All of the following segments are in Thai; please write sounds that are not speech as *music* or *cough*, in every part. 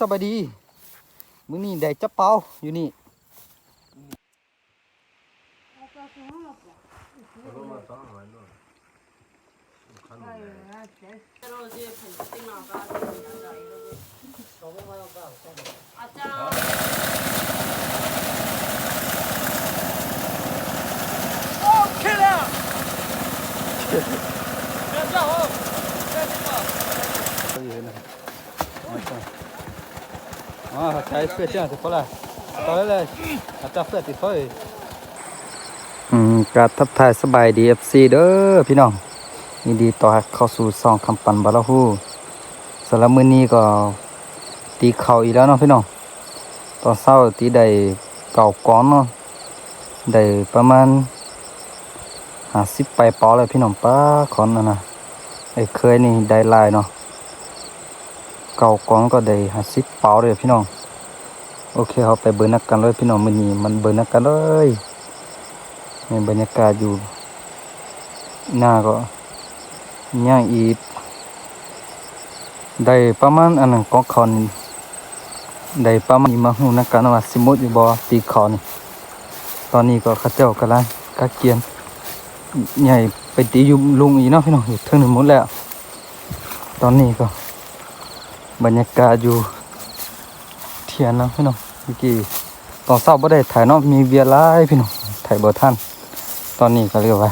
สบายดีมื้อนี้ได้จับเปาอยู่นี่อาจารย์โอเคแล้วเดี๋ยวจะเอาเดี๋ยวจะเอาใชช้้เีย Ah, ะ á espetando, f a l จ Fala, Lé. Tá perto, foi. การทับทายสบายดีเอฟซีเด้อพี่น้องยินดีต่อเข้าสู่ซองคำปันบาราฮูสารมือนี้ก็ตีเข่าอีกแล้วเนาะพี่น้อง ตอนเศร้าตีได้เก่าก้อนเนาะได้ประมาณหาสิบไปปอเลยพี่น้องป้าคอนนะนะไอ้เคยนี่ได้ลายเนาะเก่ากองก็ได้หาซิปเปาเลยพี่น้องโอเคเราไปเบิร์นักกันเลยพี่น้องมันนี่มันเบิร์นักกันเลยในบรรยากาศอยู่หน้าก็ย่างอีดได้ประมาณอันนั้นก็คอนได้ประมาณมาหูนักการว่าสมมติอยู่บอตีคอนตอนนี้ก็ข้าเจ้ากนลักเกียนใหญ่ไปตีอยู่ลุงอีเนาะพี่น้องเทิงหนึ่งหมดแล้ว ตอนนี้ก็บรรยากาศอยู่เทียนนะพี่น้องเมื่อกี้ตอนเศร้าบ่ได้ถ่ายนอกมีเวียร์ไล่พี่น้องถ่ายเบอร์ท่าน ตอนนี้ก็เรียกว่า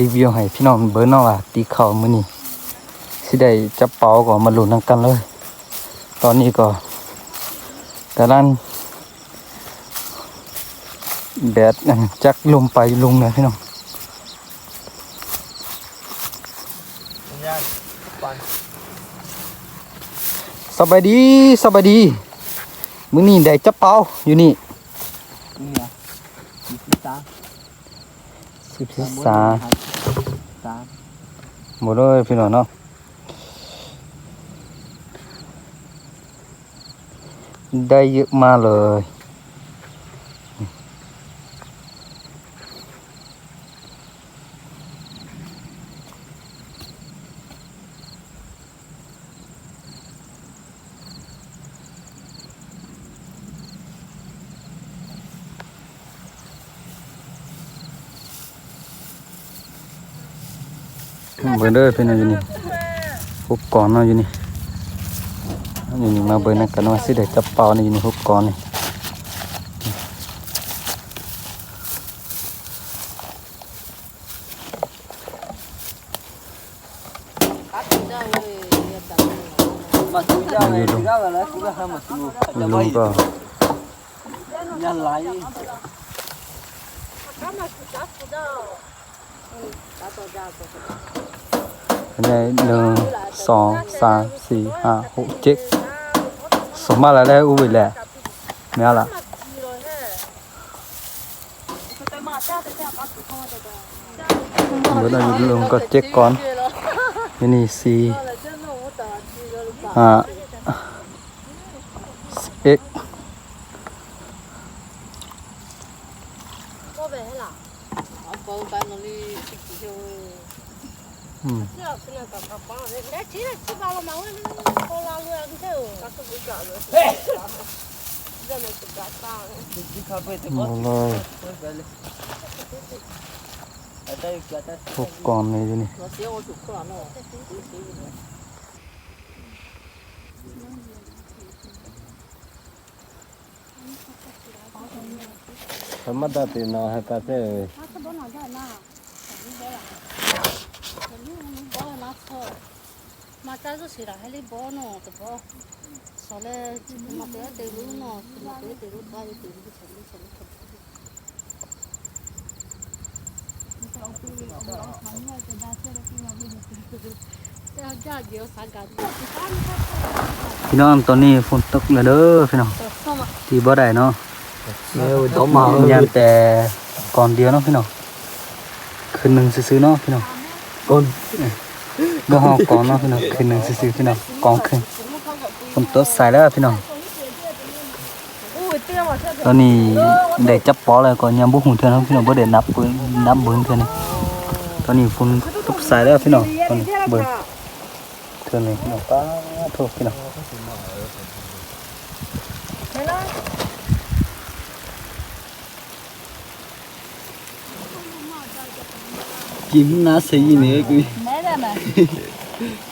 รีวิวให้พี่น้องเบอร์นออ่าตีเข่ามือนี่สิได้จับเป๋าก่อนมาหลุดนังกันเลย ตอนนี้ก็กระนันแดดจักลมไปลุงเลยพี่น้องสบายดีสบายดีมื้อนี่ได้จับเปาอยู่นี่สิบสิสามสิบสิบสามหมดเลยพี่หน้องเนาะได้เยอะมาเลยเบอร์เดอร์เป็นอยู่นี่ฮุบก่อนเนาะอยู่นี่อยู่นี่มาเบอร์นักกันว่าสิเด็กจับเปล่านี่อยู่นี่ฮุบก่อนนี่ลุงก็ยันไหลก็มาสุดาสุดาอืมตาตัวจ้าตัอันนี้หนึ่งสองสามสี่ห้าหกเจ็ดสมมาแล้วได้อุ้ยแหละไม่เอาละเดี๋ยวเราลงก็เจ็ดก่อนนี่สี่ห้า Malay. con này rồi này. Thôi mất đã tìm nó hay ta thế. sale ma pe te lu no ma pe te lu ba te lu bi chali chali chali thì nó ăn tuần này phun tốc là đỡ phải không thì bữa đại nó nếu đổ màu nhàn tè còn đĩa nó phải không ขึ้นหนึ่งซื้อเนาะพี่น้องก้นบ่หอกองเนาะพี่น้องขึ้นหนึ่งซื้อพี่น้องกองขึ้นฝนตกใส่แล้วพี่น้องตอนนี้ได้จับปอแล้วก็ยังบุกหุ่นเทือนครับพี่น้องบ่ได้นับปืนนับเบิ้งเทือนนี่ตอนนี้ฝนตกใส่แล้วพี่น้องตอนนี้เบิ้งเทือนนี่พี่น้องป้าโทษพี่น้องกินน่าเสียนี่กูไม่ได้ไหม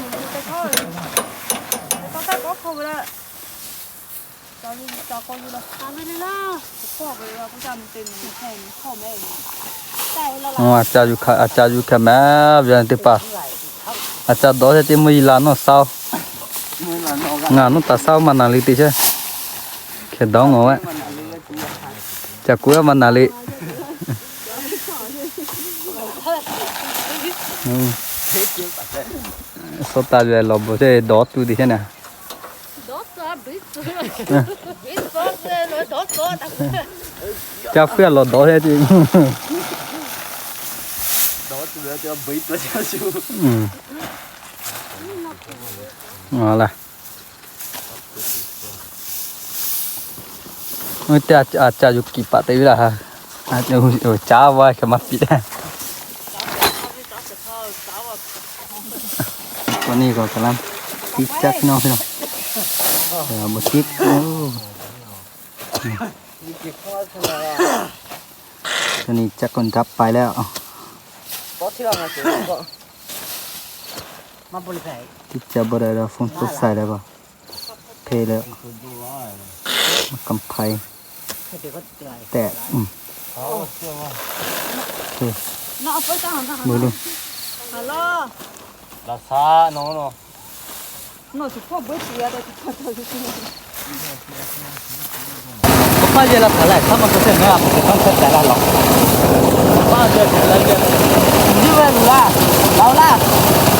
后你照顾伊咯。阿妹啦，我看袂了，我真唔对，唔听，看咩？Oh, Nganu manali Kedong manali. Sota jual lobo, saya tu na. *laughs* cho phiền lột đổ thế chị đổ từ cho bí tôi cho chú ừ là người ta cha cha dục kỳ bà tới là ha à chú chú cha vai cái mặt bị đen con này còn cái lắm ít chắc nó thế nào, một chiếc ตอนนี้จะกคนทับไปแล้วพอเที่เมาสเก็มาบริไที่จะบริฟุฝนตกใส่แล้วป่ะเพลแล้วกำไพแต่ อืมมือดูฮัลโหลลาซาโนโน n น tu p พอ o i tu ia dar tu pô, tu ia อ a r tu ่发现了可赖，他们不是没有，不是刚才在那老，放这去了，另外路啊，老了。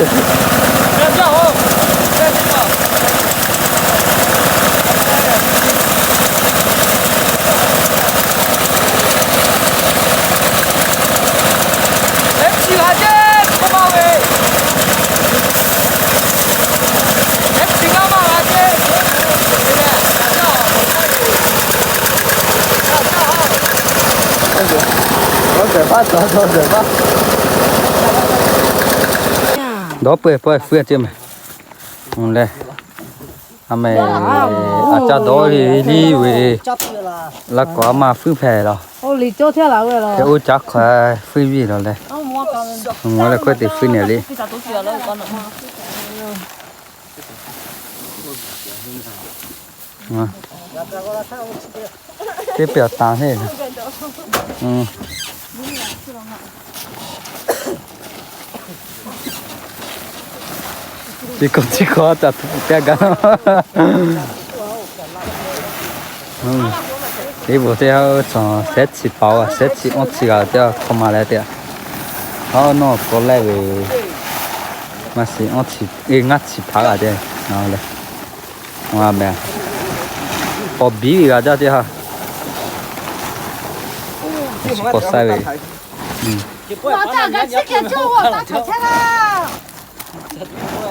站站好，站定好，站定。站站好，站嘴巴嘴巴。đó bơi bơi phơi chứ mày không lẽ à mày à cha đó thì đi về là có mà phơi phè rồi rồi? cái ô chắc khỏe phơi gì rồi đấy không là có thể phơi này đi à cái biểu ờ. tán thế ừ चिको चिको चात प्यागा thì bố theo chọn xét chỉ bảo à xét chỉ ông chỉ gạo theo không mà lại theo họ nó có lẽ về mà chỉ ông chỉ cái ngắt chỉ phá à thế nó lại mà mẹ có bí gạo theo theo ha chỉ có sai về 我这个吃个就我把炒菜啦。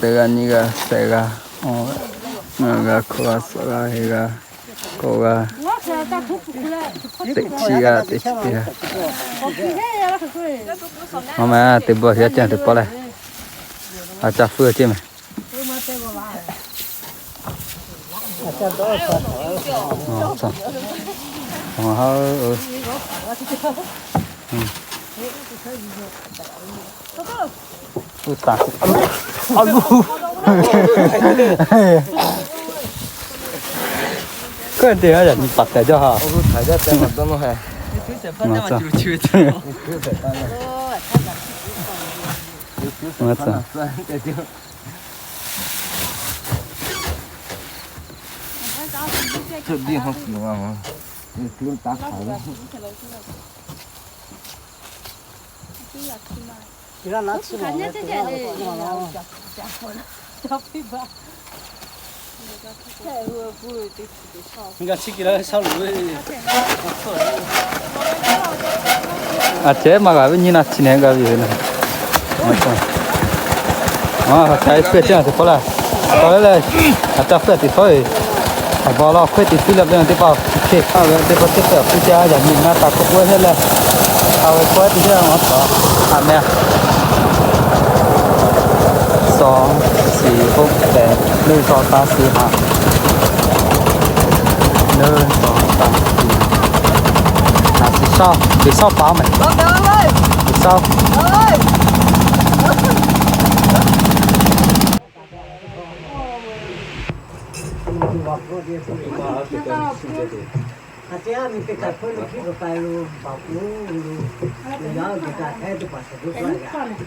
teganigastega nagakuasagahega koga techiga techitira mama te bo ya chen te pole a cha phu che me mà ha, ừ. ừ. Puta. 啊不，哈哈哎呀，下人白的都哈，我抬得顶上等冒气，你小心翻这地方死了吗？你不用打卡了。不 là nó chỉ là nó chỉ là nó chỉ là nó chỉ là à chế mà gọi với như là chỉ nên gọi gì nữa à cái quyết chứ thì phải là phải là à ta quyết thì phải à bỏ lọ quyết thì phải là cái tiếp vào tiếp tiếp vào tiếp vào cái cha giờ ta có quyết hết là à quyết thì chưa không có à mẹ 所是福的，呢所大是下，呢所大是，那是少，是少把门，是少。Hati kami kita pun kita kalau bapu, kita kita itu pasal itu.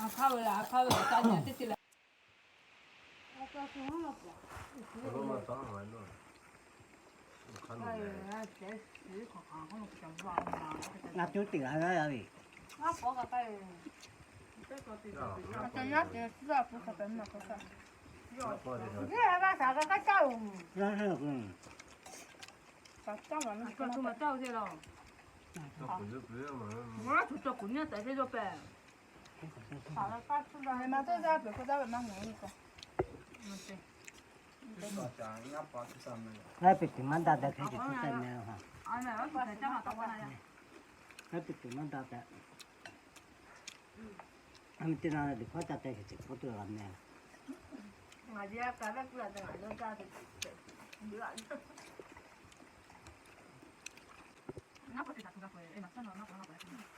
啊，卡不了，了，打电话这些嘞。我说什么了？我说上晚点。哎，了吗？那来啊，我刚才你还干啥？还跳舞？健身，嗯。上上午没去吗？中午没早了。做作业不做做作业，去做病。好了，把猪杀了嘛，这是要给猪杀了嘛，什么意思？来，弟弟，妈，打打看，弟弟打不打？哎，妈，我他呢。来，弟弟，打我们这人离不开打打，一个骨头不剩。我今天刚买来的，我昨的。你那我吃啥子咖哎，妈，算了，不喝咖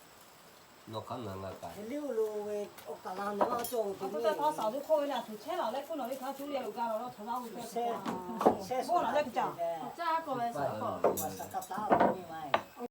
ลูกันนั่งกันเลี้ยวลูกเออกกำลางเนาะจงที่นี่เขาจะพสอบที่เขาเนี่ยถูกเชื่อเลาได้คุณเราได้ข้าวชุ่เลี้ยวกันเราเรทำเราถูกเชื่อเชื่อเชื่อเราไดกี่จ้าจ้าก็เลยสอบก็สอบกับเราไม่ไหว